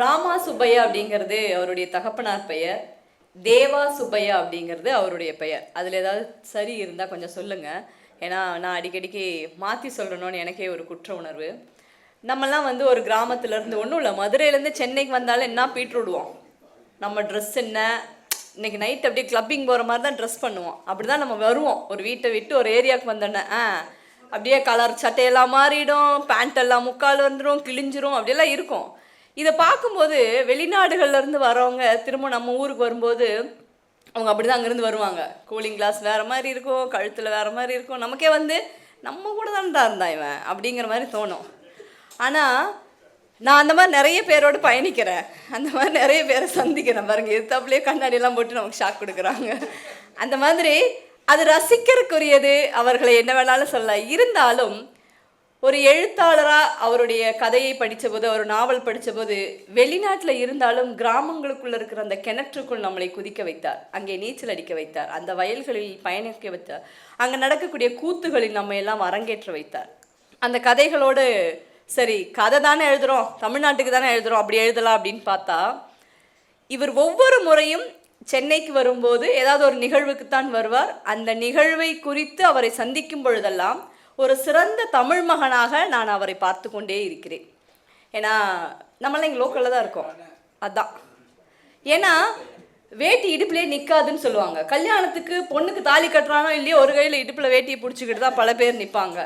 ராமா சுப்பையா அப்படிங்கிறது அவருடைய தகப்பனார் பெயர். தேவா சுப்பையா அப்படிங்கிறது அவருடைய பெயர். அதில் ஏதாவது சரி இருந்தால் கொஞ்சம் சொல்லுங்கள் ஏன்னா நான் அடிக்கடிக்கு மாற்றி சொல்லணும்னு எனக்கே ஒரு குற்ற உணர்வு. நம்மலாம் வந்து ஒரு கிராமத்துலேருந்து ஒன்றும் இல்லை மதுரையிலேருந்து சென்னைக்கு வந்தாலும் என்ன பீட்டு விடுவோம் நம்ம ட்ரெஸ் என்ன? இன்னைக்கு நைட் அப்படியே கிளப்பிங் போகிற மாதிரி தான் ட்ரெஸ் பண்ணுவோம். அப்படி தான் நம்ம வருவோம். ஒரு வீட்டை விட்டு ஒரு ஏரியாவுக்கு வந்தோன்னே ஆ அப்படியே கலர் சட்டையெல்லாம் மாறிடும் பேண்ட் எல்லாம் முக்கால் வந்துடும் கிழிஞ்சிரும் அப்படியெல்லாம் இருக்கும். இதை பார்க்கும்போது வெளிநாடுகள்லேருந்து வரவங்க திரும்ப நம்ம ஊருக்கு வரும்போது அவங்க அப்படி தான் அங்கேருந்து வருவாங்க. கூலிங் கிளாஸ் வேறு மாதிரி இருக்கும் கழுத்தில் வேறு மாதிரி இருக்கும். நமக்கே வந்து நம்ம கூட தான்டா இருந்தான் இவன் அப்படிங்கிற மாதிரி தோணும். ஆனால் நான் அந்த மாதிரி நிறைய பேரோடு பயணிக்கிறேன். அந்த மாதிரி நிறைய பேரை சந்திக்கிறேன். பாருங்க எதிர்த்தாப்புலேயே கண்ணாடியெல்லாம் போட்டு நமக்கு ஷாக் கொடுக்குறாங்க. அந்த மாதிரி அது ரசிக்கிறதுக்குரியது. அவர்களை என்ன வேணாலும் சொல்ல இருந்தாலும் ஒரு எழுத்தாளராக அவருடைய கதையை படித்தபோது ஒரு நாவல் படித்தபோது வெளிநாட்டில் இருந்தாலும் கிராமங்களுக்குள்ளே இருக்கிற அந்த கிணற்றுக்குள் நம்மளை குதிக்க வைத்தார். அங்கே நீச்சல் அடிக்க வைத்தார். அந்த வயல்களில் பயணிக்க வைத்தார். அங்கே நடக்கக்கூடிய கூத்துகளில் நம்ம எல்லாம் அரங்கேற்ற வைத்தார். அந்த கதைகளோடு சரி கதை தானே எழுதுகிறோம் தமிழ்நாட்டுக்கு தானே எழுதுகிறோம் அப்படி எழுதலாம் அப்படின்னு பார்த்தா இவர் ஒவ்வொரு முறையும் சென்னைக்கு வரும்போது ஏதாவது ஒரு நிகழ்வுக்குத்தான் வருவார். அந்த நிகழ்வை குறித்து அவரை சந்திக்கும் பொழுதெல்லாம் ஒரு சிறந்த தமிழ் மகனாக நான் அவரை பார்த்து கொண்டே இருக்கிறேன். ஏன்னா நம்மளாம் இங்கே லோக்கலில் தான் இருக்கோம். அதான். ஏன்னா வேட்டி இடுப்புலேயே நிற்காதுன்னு சொல்லுவாங்க. கல்யாணத்துக்கு பொண்ணுக்கு தாலி கட்டுறானோ இல்லையோ ஒரு கையில் இடுப்பில் வேட்டியை பிடிச்சிக்கிட்டு தான் பல பேர் நிற்பாங்க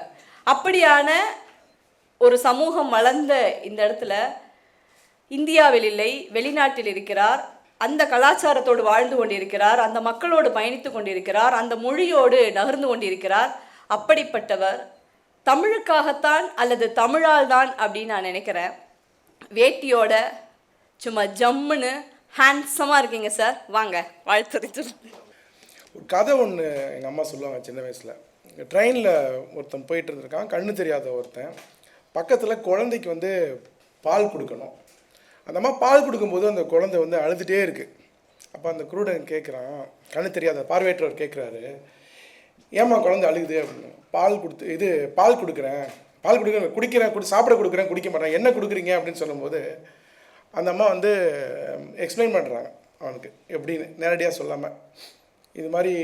அப்படியான ஒரு சமூகம் வளர்ந்த இந்த இடத்துல இந்தியாவில் இல்லை வெளிநாட்டில் இருக்கிறார். அந்த கலாச்சாரத்தோடு வாழ்ந்து கொண்டிருக்கிறார். அந்த மக்களோடு பயணித்து கொண்டிருக்கிறார். அந்த மொழியோடு நகர்ந்து கொண்டிருக்கிறார். அப்படிப்பட்டவர். தமிழுக்காகத்தான் அல்லது தமிழால் தான் அப்படின்னு நான் நினைக்கிறேன். வேட்டியோட சும்மா ஜம்முன்னு ஹேண்ட்ஸமாக இருக்கீங்க சார் வாங்க வாழ்த்து ஒரு கதை ஒன்று எங்கள் அம்மா சொல்லுவாங்க சின்ன வயசில். ட்ரெயினில் ஒருத்தன் போயிட்டு இருந்திருக்கான். கண்ணு தெரியாத ஒருத்தன். பக்கத்தில் குழந்தைக்கு வந்து பால் கொடுக்கணும். அந்த அம்மா பால் கொடுக்கும்போது அந்த குழந்தை வந்து அழுதுகிட்டே இருக்குது அப்போ அந்த குருடன் கேட்குறான் கண்ணு தெரியாத பார்வையற்றவர் கேட்குறாரு ஏம்மா குழந்தை அழுகுது அப்படின்னு. பால் கொடுத்து இது பால் கொடுக்குறேன். பால் கொடுக்குறேன் குடிக்கிறேன் குடி சாப்பிட கொடுக்குறேன் குடிக்க மாட்டேன். என்ன கொடுக்குறீங்க அப்படின்னு சொல்லும்போது அந்த அம்மா வந்து எக்ஸ்பிளைன் பண்ணுறாங்க அவனுக்கு. எப்படின்னு நேரடியாக சொல்லாமல் இது மாதிரி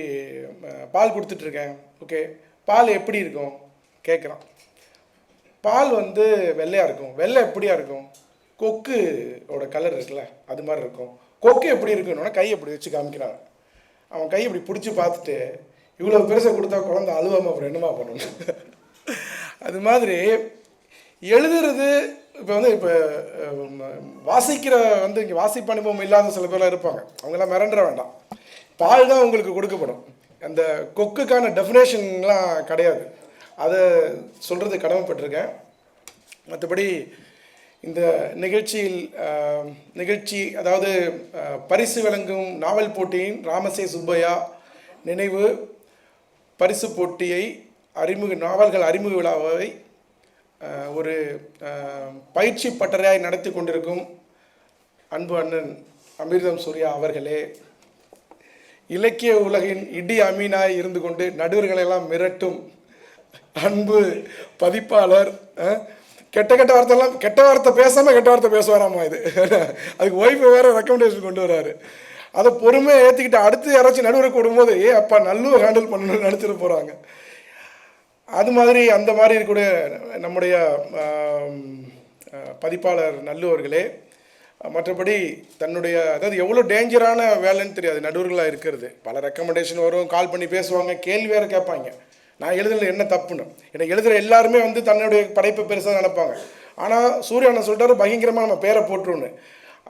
பால் கொடுத்துட்ருக்கேன். ஓகே பால் எப்படி இருக்கும்? கேட்குறான் பால் வந்து வெள்ளையாக இருக்கும். வெள்ளை எப்படியா இருக்கும்? கொக்கு ஓட கலர் இருக்குல்ல அது மாதிரி இருக்கும். கொக்கு எப்படி இருக்குன்னா கை எப்படி வச்சு காமிக்கிறான். அவன் கை இப்படி பிடிச்சி பார்த்துட்டு இவ்வளோ பெருசாக கொடுத்தா குழந்த அழுவாம அப்புறம் என்னமா பண்ணணும்? அது மாதிரி எழுதுறது இப்போ வந்து இப்போ வாசிக்கிற வந்து இங்கே வாசிப்பு அனுபவம் இல்லாத சில பேர்லாம் இருப்பாங்க. அவங்கெல்லாம் மிரண்டுற வேண்டாம். பால் தான் உங்களுக்கு கொடுக்கப்படும். அந்த கொக்குக்கான டெஃபினேஷன்லாம் கிடையாது. அதை சொல்கிறது கடமைப்பட்டிருக்கேன். மற்றபடி இந்த நிகழ்ச்சியில் நிகழ்ச்சி அதாவது பரிசு வழங்கும் நாவல் போட்டியின் ராமசே சுப்பையா நினைவு பரிசு போட்டியை அறிமுக நாவல்கள் அறிமுக விழாவை ஆஹ், ஒரு பயிற்சி பட்டறையாய் நடத்தி கொண்டிருக்கும் அன்பு அண்ணன் அமிர்தம் சூர்யா அவர்களே இலக்கிய உலகின் இடி அமீனாய் இருந்து கொண்டு நடுவர்களெல்லாம் மிரட்டும் அன்பு பதிப்பாளர் அஹ், கெட்ட கெட்ட வார்த்தைலாம் கெட்ட வார்த்தை பேசாமல் கெட்ட வார்த்தை பேசுவாராமா இது? அதுக்கு ஒய்ஃபை வேற ரெக்கமெண்டேஷன் கொண்டு வராரு அதை பொறுமையாக ஏற்றிக்கிட்டு அடுத்து யாராச்சும் நடுவருக்கு விடும்போது ஏ அப்பா நல்லூர் ஹேண்டில் பண்ணணும்னு நினச்சிட்டு போகிறாங்க அது மாதிரி அந்த மாதிரி இருக்கக்கூடிய நம்முடைய பதிப்பாளர் நல்லுவர்களே மற்றபடி தன்னுடைய அதாவது எவ்வளோ டேஞ்சரான வேலைன்னு தெரியாது நடுவர்களாக இருக்கிறது. பல ரெக்கமெண்டேஷன் வரும் கால் பண்ணி பேசுவாங்க கேள்வி வேறு கேட்பாங்க. நான் எழுதுனது என்ன தப்புன்னு. எனக்கு எழுதுகிற எல்லாருமே வந்து தன்னுடைய படைப்பை பெருசாக நினைப்பாங்க. ஆனால் சூரியனை சொல்லிட்டாரு பயங்கரமாக நம்ம பேரை போட்டுருன்னு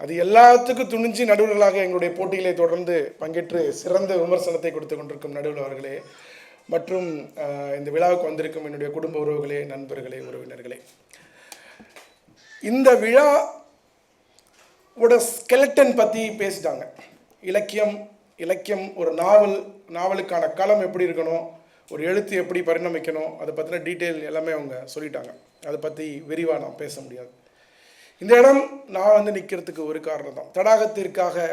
அது எல்லாத்துக்கும் துணிஞ்சு நடுவர்களாக எங்களுடைய போட்டிகளை தொடர்ந்து பங்கேற்று சிறந்த விமர்சனத்தை கொடுத்து கொண்டிருக்கும் நடுவர் அவர்களே. மற்றும் இந்த விழாவுக்கு வந்திருக்கும் என்னுடைய குடும்ப உறவுகளே நண்பர்களே உறவினர்களே. இந்த விழா ஓட ஸ்கெலட்டன் பற்றி பேசிட்டாங்க. இலக்கியம் இலக்கியம் ஒரு நாவல் நாவலுக்கான களம் எப்படி இருக்கணும் ஒரு எழுத்து எப்படி பரிணமிக்கணும் அதை பற்றின டீட்டெயில் எல்லாமே அவங்க சொல்லிட்டாங்க. அதை பற்றி விரிவாக நான் பேச முடியாது. இந்த இடம் நான் வந்து நிற்கிறதுக்கு ஒரு காரணம் தான் தடாகத்திற்காக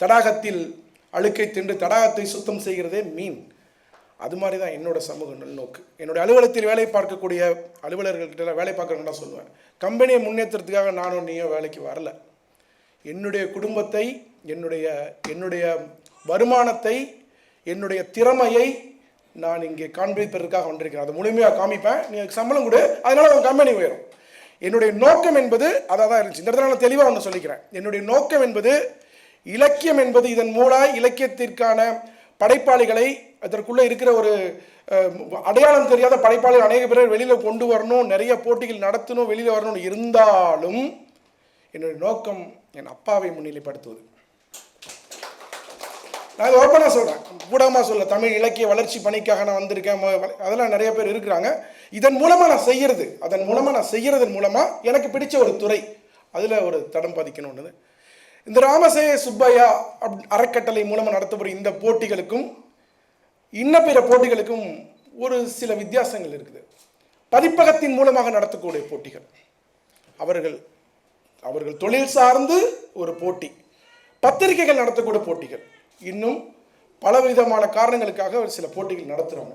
தடாகத்தில் அழுக்கை தின்று தடாகத்தை சுத்தம் செய்கிறதே மீன். அது மாதிரி தான் என்னோட சமூக நல்நோக்கு. என்னுடைய அலுவலகத்தில் வேலை பார்க்கக்கூடிய அலுவலர்கள்கிட்ட வேலை பார்க்குறவங்க தான் சொல்லுவேன். கம்பெனியை முன்னேற்றத்துக்காக நானும் நீயும் வேலைக்கு வரல. என்னுடைய குடும்பத்தை என்னுடைய என்னுடைய வருமானத்தை என்னுடைய திறமையை நான் இங்கே காண்பிப்பதற்காக வந்திருக்கிறேன். அதை முழுமையாக காமிப்பேன். நீ சம்பளம் கொடு. அதனால உன் கம்பெனி உயரும் என்னுடைய நோக்கம் என்பது அதாக தான் இருந்துச்சு. இந்த இடத்துல நான் தெளிவாக ஒன்று சொல்லிக்கிறேன். என்னுடைய நோக்கம் என்பது இலக்கியம் என்பது இதன் மூலாய் இலக்கியத்திற்கான படைப்பாளிகளை அதற்குள்ளே இருக்கிற ஒரு அடையாளம் தெரியாத படைப்பாளிகள் அநேக பேர் வெளியில் கொண்டு வரணும் நிறைய போட்டிகள் நடத்தணும் வெளியில் வரணும்னு இருந்தாலும் என்னுடைய நோக்கம் என் அப்பாவை முன்னிலைப்படுத்துவது. நான் இது ஓப்பனாக சொல்கிறேன் கூடாமல் சொல்ல தமிழ் இலக்கிய வளர்ச்சி பணிக்காக நான் வந்திருக்கேன் அதெல்லாம் நிறைய பேர் இருக்கிறாங்க. இதன் மூலமாக நான் செய்கிறது அதன் மூலமாக நான் செய்கிறதன் மூலமாக எனக்கு பிடிச்ச ஒரு துறை அதில் ஒரு தடம் பதிக்கணும்னு இந்த ராமசே சுப்பையா அப் அறக்கட்டளை மூலமாக நடத்தப்படும் இந்த போட்டிகளுக்கும் இன்ன பிற போட்டிகளுக்கும் ஒரு சில வித்தியாசங்கள் இருக்குது. பதிப்பகத்தின் மூலமாக நடத்தக்கூடிய போட்டிகள். அவர்கள் அவர்கள் தொழில் சார்ந்து ஒரு போட்டி. பத்திரிகைகள் நடத்தக்கூடிய போட்டிகள். இன்னும் பலவிதமான காரணங்களுக்காக ஒரு சில போட்டிகள் நடத்துகிறாங்க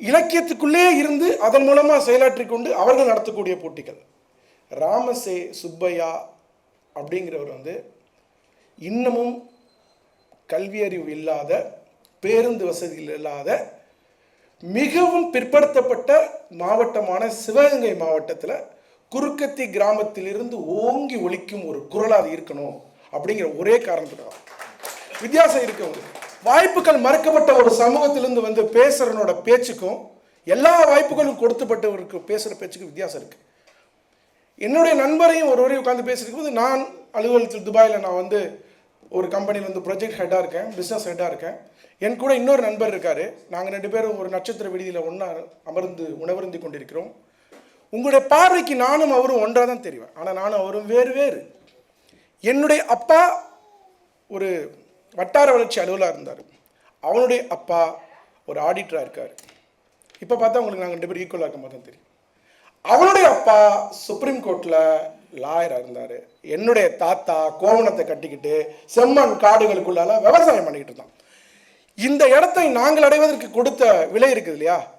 இலக்கியத்துக்குள்ளே இருந்து அதன் மூலமாக செயலாற்றி கொண்டு அவர்கள் நடத்தக்கூடிய போட்டிகள். ராமசே சுப்பையா அப்படிங்கிறவர் வந்து இன்னமும் கல்வியறிவு இல்லாத பேருந்து வசதிகள் இல்லாத மிகவும் பிற்படுத்தப்பட்ட மாவட்டமான சிவகங்கை மாவட்டத்தில் குறுக்கத்தி கிராமத்திலிருந்து ஓங்கி ஒழிக்கும் ஒரு குரலாக அது இருக்கணும் அப்படிங்கிற ஒரே காரணத்துக்காக. வித்தியாசம் இருக்கு உங்களுக்கு. வாய்ப்புகள் மறுக்கப்பட்ட ஒரு சமூகத்திலிருந்து வந்து பேசுறவனோட பேச்சுக்கும் எல்லா வாய்ப்புகளும் கொடுத்துப்பட்டவருக்கு பேசுகிற பேச்சுக்கும் வித்தியாசம் இருக்கு. என்னுடைய நண்பரையும் ஒருவரையும் உட்காந்து பேசிருக்கும் போது நான் அலுவலகத்தில் துபாயில் நான் வந்து ஒரு கம்பெனியில் வந்து ப்ரொஜெக்ட் ஹெட்டாக இருக்கேன் பிஸ்னஸ் ஹெட்டாக இருக்கேன். என் கூட இன்னொரு நண்பர் இருக்கார். நாங்கள் ரெண்டு பேரும் ஒரு நட்சத்திர விடுதியில் ஒன்றா அமர்ந்து உணவருந்தி கொண்டிருக்கிறோம். உங்களுடைய பார்வைக்கு நானும் அவரும் ஒன்றாக தான் தெரிவேன். ஆனால் நானும் அவரும் வேறு வேறு. என்னுடைய அப்பா ஒரு வட்டார வளர்ச்சி அலுவலாக இருந்தார் அவனுடைய அப்பா ஒரு ஆடிட்டராக இருக்கார். இப்போ பார்த்தா உங்களுக்கு நாங்கள் ரெண்டு பேரும் ஈக்குவலாக இருக்க மாதிரி தான் தெரியும். அவனுடைய அப்பா சுப்ரீம் கோர்ட்டில் லாயராக இருந்தார். என்னுடைய தாத்தா கோவணத்தை கட்டிக்கிட்டு செம்மண் காடுகளுக்குள்ளால விவசாயம் பண்ணிக்கிட்டு இருந்தான். இந்த இடத்தை நாங்கள் அடைவதற்கு கொடுத்த விலை இருக்குது இல்லையா?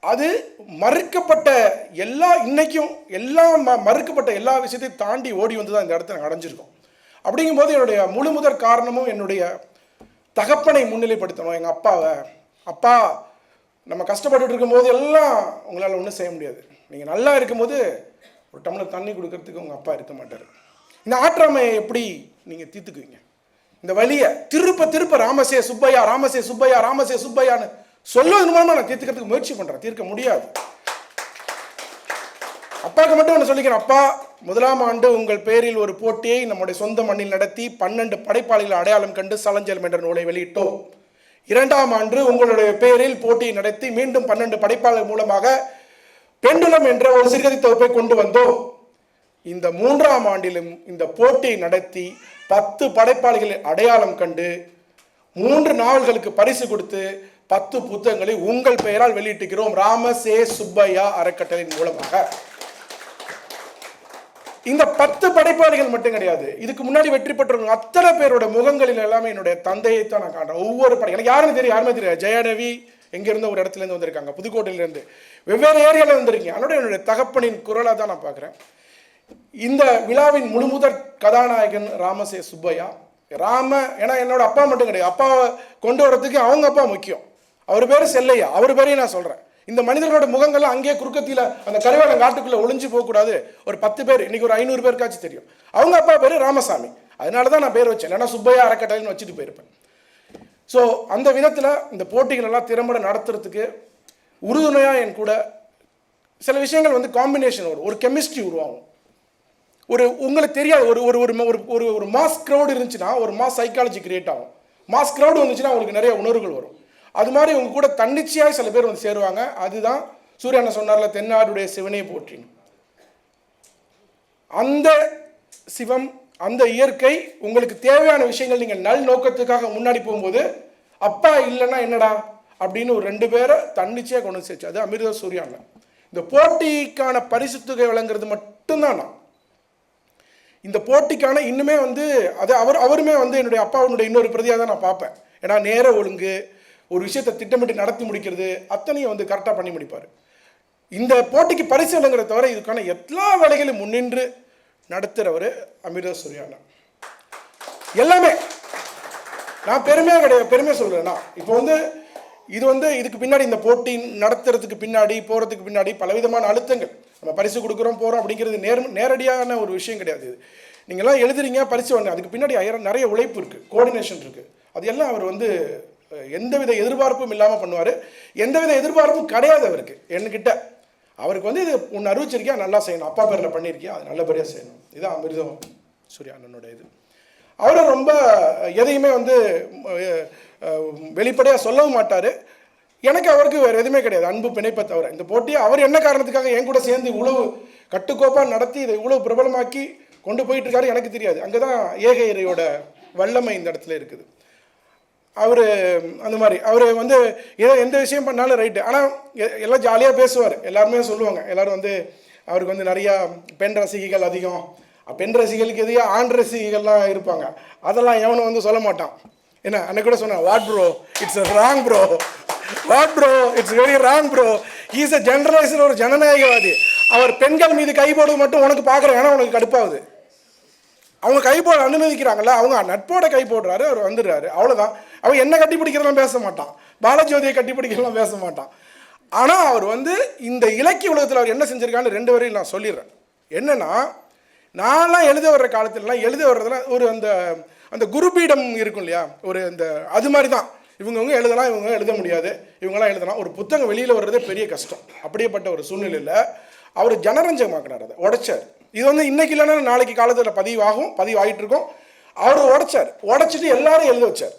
அது மறுக்கப்பட்ட எல்லா இன்னைக்கும் எல்லா ம- மறுக்கப்பட்ட எல்லா விஷயத்தையும் தாண்டி ஓடி வந்து தான் இந்த இடத்த நாங்கள் அடைஞ்சிருக்கோம். அப்படிங்கும்போது என்னுடைய முழு முதற் காரணமும் என்னுடைய தகப்பனை முன்னிலைப்படுத்தணும். எங்கள் அப்பாவை. அப்பா நம்ம கஷ்டப்பட்டுட்டு இருக்கும்போது எல்லாம் உங்களால் ஒன்றும் செய்ய முடியாது. நீங்கள் நல்லா இருக்கும்போது ஒரு டம்ளர் தண்ணி கொடுக்கறதுக்கு உங்கள் அப்பா இருக்க மாட்டார். இந்த ஆற்றாமையை எப்படி நீங்கள் தீர்த்துக்குவீங்க? இந்த வழியை திருப்ப திருப்ப ராமசே சுப்பையா ராமசே சுப்பையா ராமசே சுப்பையான்னு சொல்லுவதன் மூலமாக நான் தீர்த்துக்கிறதுக்கு முயற்சி பண்ணுறேன் தீர்க்க முடியாது. அப்பாவுக்கு மட்டும் ஒன்று சொல்லிக்கிறேன். அப்பா முதலாம் ஆண்டு உங்கள் பேரில் ஒரு போட்டியை நம்முடைய சொந்த மண்ணில் நடத்தி பன்னெண்டு படைப்பாளிகளை அடையாளம் கண்டு சலஞ்சலம் என்ற நூலை வெளியிட்டோம். இரண்டாம் ஆண்டு உங்களுடைய பேரில் போட்டியை நடத்தி மீண்டும் பன்னெண்டு படைப்பாளர் மூலமாக பெண்டுலம் என்ற ஒரு சிறுகதை தொகுப்பை கொண்டு வந்தோம். இந்த மூன்றாம் ஆண்டிலும் இந்த போட்டியை நடத்தி பத்து படைப்பாளிகளை அடையாளம் கண்டு மூன்று நாவல்களுக்கு பரிசு கொடுத்து பத்து புத்தகங்களை உங்கள் பெயரால் வெளியிட்டுகிறோம் ராம சே சுப்பையா அறக்கட்டளையின் மூலமாக. இந்த பத்து படைப்பாளிகள் மட்டும் கிடையாது. இதுக்கு முன்னாடி வெற்றி பெற்றவங்க அத்தனை பேரோட முகங்களில் எல்லாமே என்னுடைய தந்தையை தான் நான் காட்டுறேன் ஒவ்வொரு படை எனக்கு யாருன்னு தெரியும் யாருமே தெரியாது. ஜெயரவி எங்கேருந்து ஒரு இடத்துல இருந்து வந்திருக்காங்க புதுக்கோட்டையிலேருந்து. வெவ்வேறு ஏரியாவில் வந்திருக்கீங்க. அதோட என்னுடைய தகப்பனின் குரலாக தான் நான் பார்க்குறேன். இந்த விழாவின் முழுமுதற் கதாநாயகன் ராமசே சுப்பையா. ராம ஏன்னா என்னோட அப்பா மட்டும் கிடையாது. அப்பாவை கொண்டு வரதுக்கு அவங்க அப்பா முக்கியம். அவர் பேர் செல்லையா. அவர் பேரையும் நான் சொல்கிறேன் இந்த மனிதர்களோட முகங்கள்லாம் அங்கேயே குறுக்கத்தில அந்த கருவேலம் காட்டுக்குள்ளே ஒளிஞ்சு போகக்கூடாது. ஒரு பத்து பேர் இன்னைக்கு ஒரு ஐநூறு பேருக்காச்சும் தெரியும். அவங்க அப்பா பேர் ராமசாமி. அதனால தான் நான் பேர் வச்சேன். ஏன்னா சுப்பையா அறக்கட்டளைன்னு வச்சுட்டு போயிருப்பேன். ஸோ அந்த விதத்தில் இந்த போட்டிகள் எல்லாம் திறம்பட நடத்துறதுக்கு உறுதுணையாக என் கூட சில விஷயங்கள் வந்து காம்பினேஷன் வரும். ஒரு கெமிஸ்ட்ரி உருவாகும். ஒரு உங்களுக்கு தெரியாது ஒரு ஒரு ஒரு ஒரு ஒரு ஒரு மாஸ் க்ரௌடு இருந்துச்சுன்னா ஒரு மாஸ் சைக்காலஜி கிரியேட் ஆகும். மாஸ் க்ரௌடு வந்துச்சுன்னா உங்களுக்கு நிறைய உணர்வுகள் வரும். அது மாதிரி உங்க கூட தன்னிச்சையாக சில பேர் வந்து சேருவாங்க. அதுதான் சூரியனை சொன்னார்ல தென்னாடுடைய சிவனே போற்றின். அந்த சிவம் அந்த இயற்கை உங்களுக்கு தேவையான விஷயங்கள் நீங்கள் நல் நோக்கத்துக்காக முன்னாடி போகும்போது அப்பா இல்லைன்னா என்னடா? அப்படின்னு ஒரு ரெண்டு பேரை தன்னிச்சையாக கொண்டு சேர்ச்சு அது அமிர்த சூர்யாங்க இந்த போட்டிக்கான பரிசு தொகை வழங்குறது மட்டும்தான் நான். இந்த போட்டிக்கான இன்னுமே வந்து அது அவர் அவருமே வந்து என்னுடைய அப்பாவுடைய இன்னொரு பிரதியாக தான் நான் பார்ப்பேன். ஏன்னா நேர ஒழுங்கு ஒரு விஷயத்தை திட்டமிட்டு நடத்தி முடிக்கிறது அத்தனையும் வந்து கரெக்டாக பண்ணி முடிப்பார். இந்த போட்டிக்கு பரிசு இல்லைங்கிற தவிர இதுக்கான எல்லா வேலைகளும் முன்னின்று நடத்துகிறவர் அமிர்த சூர்யானா. எல்லாமே. நான் பெருமையாக கிடையாது பெருமையாக சொல்கிறேன்னா இப்போ வந்து இது வந்து இதுக்கு பின்னாடி இந்த போட்டி நடத்துறதுக்கு பின்னாடி போகிறதுக்கு பின்னாடி பலவிதமான அழுத்தங்கள். நம்ம பரிசு கொடுக்குறோம் போகிறோம் அப்படிங்கிறது நேர் நேரடியான ஒரு விஷயம் கிடையாது இது. நீங்கள்லாம் எழுதுறீங்க பரிசு வாங்க அதுக்கு பின்னாடி ஐய- நிறைய உழைப்பு இருக்குது கோஆர்டினேஷன் இருக்குது அது எல்லாம் அவர் வந்து எந்தவித எதிர்பார்ப்பும் இல்லாமல் பண்ணுவார். எந்தவித எதிர்பார்ப்பும் கிடையாது அவருக்கு. என்கிட்ட. அவருக்கு வந்து இது உன்னை அறிவிச்சிருக்கியா? நல்லா செய்யணும். அப்பா பேரில் பண்ணியிருக்கியா அது நல்லபடியாக செய்யணும். இதுதான் அமிர்தம் சூர்யா அண்ணனோட இது. அவரும் ரொம்ப எதையுமே வந்து வெளிப்படையாக சொல்லவும் மாட்டார். எனக்கு அவருக்கு வேறு எதுவுமே கிடையாது. அன்பு பிணைப்பை தவிர. இந்த போட்டியை அவர் என்ன காரணத்துக்காக என் கூட சேர்ந்து இவ்வளவு கட்டுக்கோப்பாக நடத்தி இதை இவ்வளவு பிரபலமாக்கி கொண்டு போயிட்டு இருக்காரு எனக்கு தெரியாது. அங்கே தான் ஏக இறையோட வல்லமை இந்த இடத்துல இருக்குது. அவர் அந்த மாதிரி. அவர் வந்து ஏதோ எந்த விஷயம் பண்ணாலும் ரைட்டு ஆனால் எல்லாம் ஜாலியாக பேசுவார். எல்லாருமே சொல்லுவாங்க. எல்லோரும் வந்து அவருக்கு வந்து நிறையா பெண் ரசிகைகள் அதிகம். பெண் ரசிகைகளுக்கு எதையோ ஆண் ரசிகைகள்லாம் இருப்பாங்க. அதெல்லாம் எவனும் வந்து சொல்ல மாட்டான். என்ன அன்னைக்கு கூட சொன்னான் what bro it's wrong bro what bro it's very wrong bro is a generaliser ஒரு ஜனநாயகவாதி. அவர் பெண்கள் மீது கை மட்டும் உனக்கு பார்க்குறேன் ஏன்னா உனக்கு கடுப்பாகுது. அவங்க கைபோட அனுமதிக்கிறாங்களா அவங்க நட்போட கை போடுறாரு அவர் வந்துடுறாரு. அவ்வளோதான் அவன் என்ன கட்டிப்பிடிக்கிறதெல்லாம் பேச மாட்டான். பாலஜோதியை கட்டிப்பிடிக்கிறதெல்லாம் பேச மாட்டான். ஆனால் அவர் வந்து இந்த இலக்கிய உலகத்தில் அவர் என்ன செஞ்சுருக்கான்னு ரெண்டு வரையும் நான் சொல்லிடுறேன். என்னென்னா நான்லாம் எழுத வர்ற காலத்துலலாம் எழுத வர்றதுலாம் ஒரு அந்த அந்த குருபீடம் இருக்கும் இல்லையா? ஒரு அந்த அது மாதிரி தான் இவங்கவுங்க எழுதலாம் இவங்க எழுத முடியாது. இவங்கெல்லாம் எழுதலாம். ஒரு புத்தகம் வெளியில் வர்றதே பெரிய கஷ்டம். அப்படியேப்பட்ட ஒரு சூழ்நிலையில் அவர் ஜனரஞ்சகமாக்கினார் அதை உடைச்சார். இது வந்து இன்னைக்கு இல்லைன்னா நாளைக்கு காலத்தில் பதிவாகும் பதிவாகிட்டு இருக்கும் அவர் உடைச்சார். உடைச்சிட்டு எல்லாரும் எழுத வச்சார்.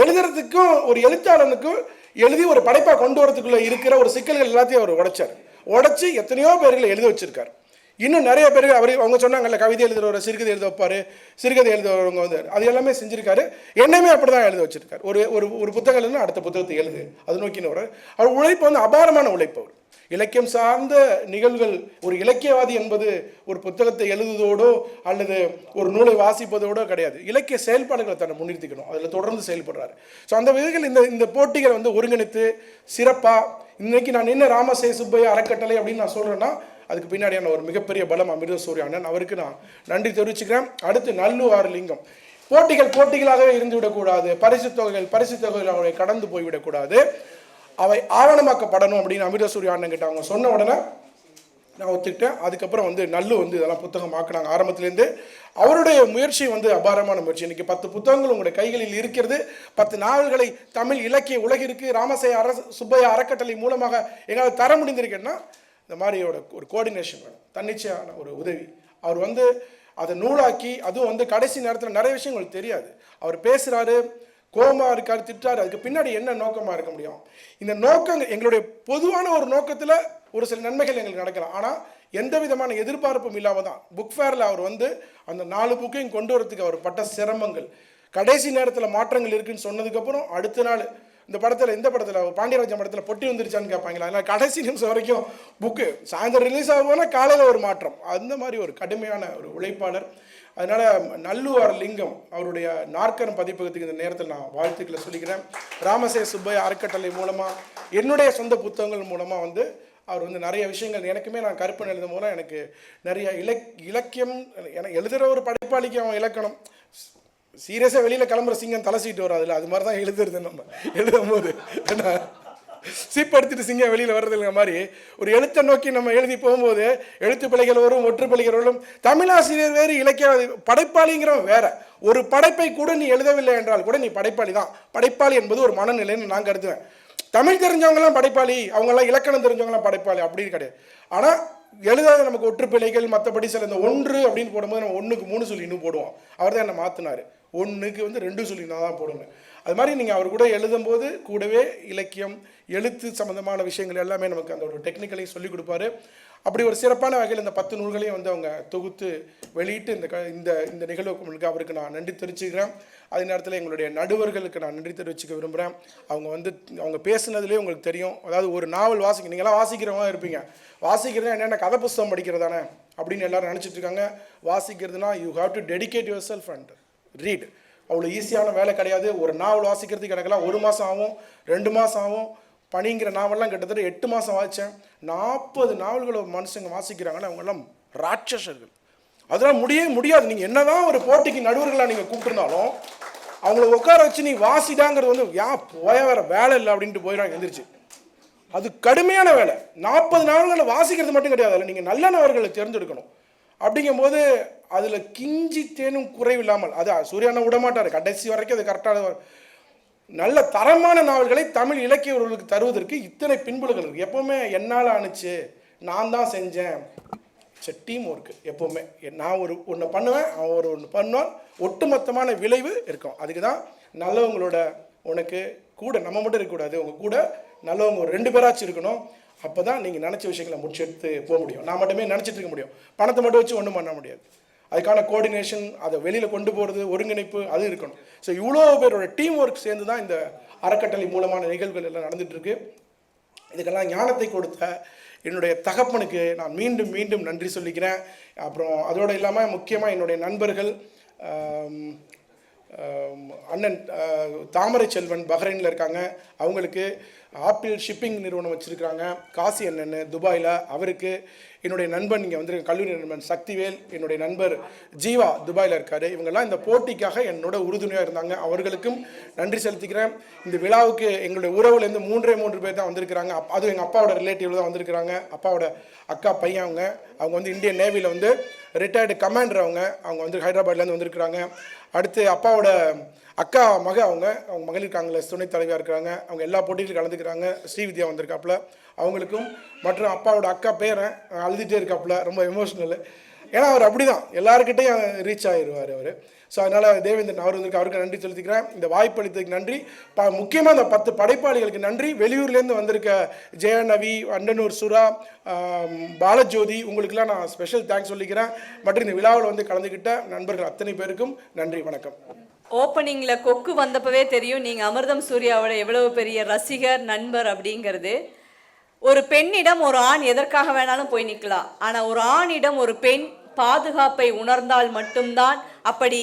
எழுதுறதுக்கும் ஒரு எழுத்தாளனுக்கும் எழுதி ஒரு படைப்பாக கொண்டு வரதுக்குள்ளே இருக்கிற ஒரு சிக்கல்கள் எல்லாத்தையும் அவர் உடைச்சார். உடச்சி எத்தனையோ பேர்களை எழுத வச்சிருக்கார். இன்னும் நிறைய பேர் அவர் அவங்க சொன்னாங்கல்ல கவிதை எழுதுறவர் சிறுகதை எழுத வைப்பார் சிறுகதை எழுதுறவங்க வந்து அது எல்லாமே செஞ்சிருக்காரு. என்னையுமே அப்படி தான் எழுத வச்சிருக்காரு. ஒரு ஒரு ஒரு புத்தகம் அடுத்த புத்தகத்தை எழுது அது நோக்கின்னு நோக்கினவர் அவர் உழைப்பு வந்து அபாரமான உழைப்பு அவர். இலக்கியம் சார்ந்த நிகழ்வுகள் ஒரு இலக்கியவாதி என்பது ஒரு புத்தகத்தை எழுதுவதோடோ அல்லது ஒரு நூலை வாசிப்பதோடோ கிடையாது. இலக்கிய செயல்பாடுகளை தன்னை முன்னிறுத்திக்கணும். அதில் தொடர்ந்து செயல்படுறாரு. ஸோ அந்த விதத்தில் இந்த இந்த போட்டிகளை வந்து ஒருங்கிணைத்து சிறப்பாக இன்னைக்கு நான் என்ன ராமசே சுப்பையா அறக்கட்டளை அப்படின்னு நான் சொல்கிறேன்னா அதுக்கு பின்னாடியான ஒரு மிகப்பெரிய பலம் அமிர்த சூரிய அவருக்கு நான் நன்றி தெரிவிச்சுக்கிறேன். அடுத்து நல்லூர் லிங்கம். போட்டிகள் போட்டிகளாகவே இருந்து விடக்கூடாது பரிசு தொகைகள் பரிசு தொகைகள் அவரை கடந்து போய்விடக்கூடாது. அவை ஆவணமாக்கப்படணும் அப்படின்னு அமிர்த சூரிய அண்ணன் கிட்ட அவங்க சொன்ன உடனே நான் ஒத்துக்கிட்டேன். அதுக்கப்புறம் வந்து நல்லு வந்து இதெல்லாம் புத்தகம் ஆக்கினாங்க. ஆரம்பத்துலேருந்து அவருடைய முயற்சி வந்து அபாரமான முயற்சி. இன்னைக்கு பத்து புத்தகங்கள் உங்களுடைய கைகளில் இருக்கிறது. பத்து நாவல்களை தமிழ் இலக்கிய உலகிற்கு ராமசேய அரசு சுப்பையா அறக்கட்டளை மூலமாக எங்களால் தர முடிந்திருக்கேன்னா இந்த மாதிரியோட ஒரு கோஆர்டினேஷன் வேணும். தன்னிச்சையான ஒரு உதவி. அவர் வந்து அதை நூலாக்கி அதுவும் வந்து கடைசி நேரத்தில் நிறைய விஷயங்கள் தெரியாது. அவர் பேசுகிறாரு கோமா இருக்கார் திட்டாரு அதுக்கு பின்னாடி என்ன நோக்கமாக இருக்க முடியும்? இந்த நோக்கங்கள் எங்களுடைய பொதுவான ஒரு நோக்கத்தில் ஒரு சில நன்மைகள் எங்களுக்கு நடக்கலாம். ஆனால் எந்த விதமான எதிர்பார்ப்பும் இல்லாமல் தான். புக் ஃபேரில் அவர் வந்து அந்த நாலு புக்கையும் கொண்டு வரதுக்கு அவர் பட்ட சிரமங்கள். கடைசி நேரத்தில் மாற்றங்கள் இருக்குன்னு சொன்னதுக்கப்புறம் அடுத்த நாள் இந்த படத்தில் எந்த படத்தில் பாண்டியராஜன் படத்தில் பொட்டி வந்துருச்சான்னு கேட்பாங்களா? அதனால் கடைசி நிமிஷம் வரைக்கும் புக்கு சாயந்தரம் ரிலீஸ் ஆகும்போனா காலையில் ஒரு மாற்றம். அந்த மாதிரி ஒரு கடுமையான ஒரு உழைப்பாளர். அதனால் நல்லுவார் லிங்கம் அவருடைய நாற்கரம் பதிப்பகத்துக்கு இந்த நேரத்தில் நான் வாழ்த்துக்களை சொல்லிக்கிறேன். ராமசே சுப்பைய அறக்கட்டளை மூலமாக என்னுடைய சொந்த புத்தகங்கள் மூலமாக வந்து அவர் வந்து நிறைய விஷயங்கள் எனக்குமே நான் கருப்பன் எழுதும் போது எனக்கு நிறைய இலக் இலக்கியம் என எழுதுகிற ஒரு படைப்பாளிக்கு அவன் இலக்கணம். சீரியஸாக வெளியில் கிளம்புற சிங்கம் தலை சீட்டு வரும் அதில் அது மாதிரி தான் எழுதுறது நம்ம. எழுதும் போது என்ன சீப் எடுத்துட்டு சிங்கம் வெளியில் வர்றதுங்கிற மாதிரி ஒரு எழுத்தை நோக்கி நம்ம எழுதி போகும்போது எழுத்து பிழைகள் வரும் ஒற்று பிழைகள் வரும். தமிழாசிரியர் வேறு இலக்கிய படைப்பாளிங்கிறவன் வேற. ஒரு படைப்பை கூட நீ எழுதவில்லை என்றால் கூட நீ படைப்பாளி தான். படைப்பாளி என்பது ஒரு மனநிலைன்னு நான் கருதுவேன். தமிழ் தெரிஞ்சவங்களாம் படைப்பாளி அவங்கெல்லாம் இலக்கணம் தெரிஞ்சவங்களாம் படைப்பாளி அப்படின்னு கிடையாது. ஆனால் எழுதாத நமக்கு ஒற்றுப்பிழைகள் மற்றபடி சில இந்த ஒன்று அப்படின்னு போடும்போது நம்ம ஒன்றுக்கு மூணு சொல்லி இன்னும் போடுவோம். அவர் தான் என்னை மாற்றினார் ஒன்றுக்கு வந்து ரெண்டு சொல்லி நான் தான் போடுவேன். அது மாதிரி நீங்கள் அவர் கூட எழுதும்போது கூடவே இலக்கியம் எழுத்து சம்மந்தமான விஷயங்கள் எல்லாமே நமக்கு அந்த ஒரு டெக்னிக்கலையும் சொல்லிக் கொடுப்பாரு. அப்படி ஒரு சிறப்பான வகையில் இந்த பத்து நூல்களையும் வந்து அவங்க தொகுத்து வெளியிட்டு இந்த க இந்த இந்த நிகழ்வுக்கு அவருக்கு நான் நன்றி தெரிவிச்சுக்கிறேன். அதே நேரத்தில் எங்களுடைய நடுவர்களுக்கு நான் நன்றி தெரிவிச்சுக்க விரும்புகிறேன் அவங்க வந்து அவங்க பேசுனதுலேயே உங்களுக்கு தெரியும். அதாவது ஒரு நாவல் வாசிக்க நீங்களாம் வாசிக்கிறவங்க இருப்பீங்க. வாசிக்கிறது என்னென்ன கதை புஸ்தகம் படிக்கிறதானே அப்படின்னு எல்லாரும் நினச்சிட்ருக்காங்க வாசிக்கிறதுனா you have to dedicate yourself and read அவ்வளோ ஈஸியான வேலை கிடையாது. ஒரு நாவல் வாசிக்கிறதுக்கு எனக்கெல்லாம் ஒரு மாதம் ஆகும் ரெண்டு மாதம் ஆகும். பனிங்கிற நாவல்லாம் கிட்டத்தட்ட எட்டு மாதம் வாசித்தேன் நாற்பது நாவல்களை மனுஷங்க வாசிக்கிறாங்கன்னா அவங்கெல்லாம் ராட்சசர்கள். அதெல்லாம் முடியவே முடியாது. நீங்கள் என்ன தான் ஒரு போட்டிக்கு நடுவர்களாக நீங்கள் கூப்பிட்டுருந்தாலும் அவங்கள உட்கார வச்சு நீ வாசிடாங்கிறது வந்து யா போய வேற வேலை இல்லை அப்படின்ட்டு போயிடுறாங்க எந்திரிச்சு. அது கடுமையான வேலை. நாற்பது நாள்களை வாசிக்கிறது மட்டும் கிடையாது. அதில் நீங்கள் நல்ல நபர்களை தேர்ந்தெடுக்கணும். அப்படிங்கும்போது அதில் கிஞ்சி தேனும் குறைவில்லாமல் அது சூர்யானை விட மாட்டார் கடைசி வரைக்கும் அது கரெக்டாக நல்ல தரமான நாவல்களை தமிழ் இலக்கியவர்களுக்கு தருவதற்கு இத்தனை பின்புலங்கள் இருக்குது எப்போவுமே என்னால் ஆணுச்சு நான் தான் செஞ்சேன். இட்ஸ் டீம் ஒர்க்கு எப்போவுமே. நான் ஒரு ஒன்று பண்ணுவேன் அவன் ஒரு ஒன்று பண்ணுவான். ஒட்டுமொத்தமான விளைவு இருக்கும். அதுக்கு தான் நல்லவங்களோட உனக்கு கூட நம்ம மட்டும் இருக்கக்கூடாது. உங்கள் கூட நல்லவங்க ஒரு ரெண்டு பேராச்சும் இருக்கணும். அப்போ தான் நீங்கள் நினச்ச விஷயங்களை முடிச்செடுத்து போக முடியும். நான் மட்டுமே நினச்சிட்டு இருக்க முடியும். பணத்தை மட்டும் வச்சு ஒன்றும் பண்ண முடியாது. அதுக்கான கோஆர்டினேஷன் அதை வெளியில் கொண்டு போகிறது ஒருங்கிணைப்பு அது இருக்கணும். ஸோ இவ்வளோ பேரோட டீம் ஒர்க் சேர்ந்து தான் இந்த அறக்கட்டளை மூலமான நிகழ்வுகள் எல்லாம் நடந்துகிட்ருக்கு இதுக்கெல்லாம் ஞானத்தை கொடுத்த என்னுடைய தகப்பனுக்கு நான் மீண்டும் மீண்டும் நன்றி சொல்லிக்கிறேன். அப்புறம் அதோடு இல்லாமல் முக்கியமாக என்னுடைய நண்பர்கள் அண்ணன் தாமரை செல்வன் பஹ்ரைனில் இருக்காங்க. அவங்களுக்கு ஆப்பிள் ஷிப்பிங் நிறுவனம் வச்சுருக்காங்க. காசி அண்ணன் துபாயில் அவருக்கு. என்னுடைய நண்பன் இங்கே வந்து கல்லூரி நண்பன் சக்திவேல் என்னுடைய நண்பர் ஜீவா துபாயில் இருக்காரு. இவங்கெல்லாம் இந்த போட்டிக்காக என்னோட உறுதுணையாக இருந்தாங்க. அவர்களுக்கும் நன்றி செலுத்திக்கிறேன். இந்த விழாவுக்கு எங்களுடைய உறவுலேருந்து மூன்றே மூன்று பேர் தான் வந்திருக்கிறாங்க. அப் அதுவும் எங்கள் அப்பாவோட ரிலேட்டிவ் தான் வந்திருக்கிறாங்க. அப்பாவோட அக்கா பையன் அவங்க. அவங்க வந்து இந்தியன் நேவியில் வந்து ரிட்டையர்டு கமாண்டர் அவங்க. அவங்க வந்து ஹைதராபாத்லேருந்து வந்திருக்கிறாங்க. அடுத்து அப்பாவோட அக்கா மக அவங்க அவங்க மகளிர் காங்கிரஸ் துணைத் தலைவியாக இருக்கிறாங்க. அவங்க எல்லா போட்டியிலும் கலந்துக்கிறாங்க. ஸ்ரீவித்யா வந்திருக்காப்புல. அவங்களுக்கும் மற்றும் அப்பாவோட அக்கா பேரன் அழுதுகிட்டே இருக்காப்புல. ரொம்ப எமோஷ்னல் ஏன்னா அவர் அப்படி தான் எல்லாருக்கிட்டையும் ரீச் ஆகிடுவார் அவர். ஸோ அதனால் தேவேந்திரன் அவர் வந்திருக்கு அவருக்கு நன்றி செலுத்திக்கிறேன். இந்த வாய்ப்பளித்ததுக்கு நன்றி. ப முக்கியமாக அந்த பத்து படைப்பாளிகளுக்கு நன்றி. வெளியூர்லேருந்து வந்திருக்க ஜெயநவி அண்டனூர் சுரா பாலஜோதி உங்களுக்கெல்லாம் நான் ஸ்பெஷல் தேங்க்ஸ் சொல்லிக்கிறேன். மற்றும் இந்த விழாவில் வந்து கலந்துக்கிட்ட நண்பர்கள் அத்தனை பேருக்கும் நன்றி வணக்கம். ஓப்பனிங்கில் கொக்கு வந்தப்பவே தெரியும். நீங்கள் அமிர்தம் சூர்யாவோட எவ்வளவு பெரிய ரசிகர் நண்பர் அப்படிங்கிறது. ஒரு பெண்ணிடம் ஒரு ஆண் எதற்காக வேணாலும் போய் நிற்கலாம் ஆனால் ஒரு ஆணிடம் ஒரு பெண் பாதுகாப்பை உணர்ந்தால் மட்டும்தான் அப்படி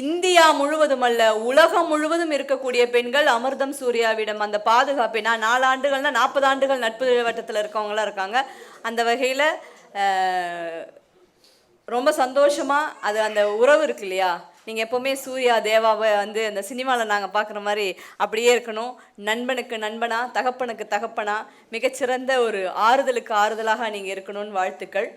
இந்தியா முழுவதும் அல்ல உலகம் முழுவதும் இருக்கக்கூடிய பெண்கள் அமிர்தம் சூர்யாவிடம் அந்த பாதுகாப்பை நான் நாலு ஆண்டுகள்னா நாற்பது ஆண்டுகள் நட்பு வட்டத்தில் இருக்கவங்களாம் இருக்காங்க. அந்த வகையில் ரொம்ப சந்தோஷமா அது அந்த உறவு இருக்கு இல்லையா? நீங்கள் எப்போவுமே சூர்யா தேவாவை வந்து அந்த சினிமாவில் நாங்கள் பார்க்குற மாதிரி அப்படியே இருக்கணும். நண்பனுக்கு நண்பனா தகப்பனுக்கு தகப்பனா மிகச்சிறந்த ஒரு ஆறுதலுக்கு ஆறுதலாக நீங்கள் இருக்கணும்னு வாழ்த்துக்கள்.